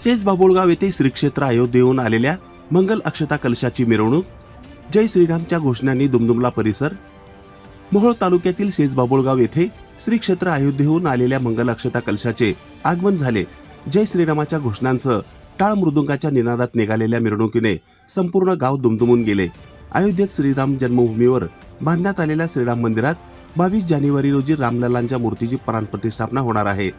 Says Babulgaon येथे श्री क्षेत्र अयोध्येहून आलेल्या मंगल अक्षता कलशाची मिरवणूक जय श्रीरामच्या घोषणांनी दुमदुमला परिसर मोहोळ तालुक्यातील सेज बाबुळगाव येथे श्री क्षेत्र अयोध्येहून आलेल्या मंगल अक्षता कलशाचे आगमन झाले. जय श्रीरामाच्या घोषणांसह टाळ मृदुंगाच्या निनादात निघालेल्या मिरवणुकीने संपूर्ण गाव दुमदुमून गेले. अयोध्येत श्रीराम जन्मभूमीवर बांधण्यात आलेल्या श्रीराम मंदिरात बावीस जानेवारी रोजी रामललांच्या मूर्तीची प्राणप्रतिष्ठापना होणार आहे.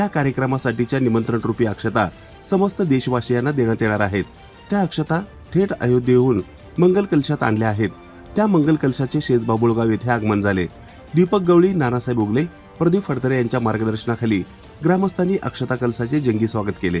त्या कार्यक्रमासाठीच्या निमंत्रण रूपी अक्षता समस्त देशवासियांना देण्यात येणार आहेत. त्या अक्षता थेट अयोध्येहून मंगल कलशात आणल्या आहेत. त्या मंगल कलशाचे शेज बाबुळगाव येथे आगमन झाले. दीपक गवळी नानासाहेब उगले प्रदीप फडतरे यांच्या मार्गदर्शनाखाली ग्रामस्थांनी अक्षता कलशाचे जंगी स्वागत केले.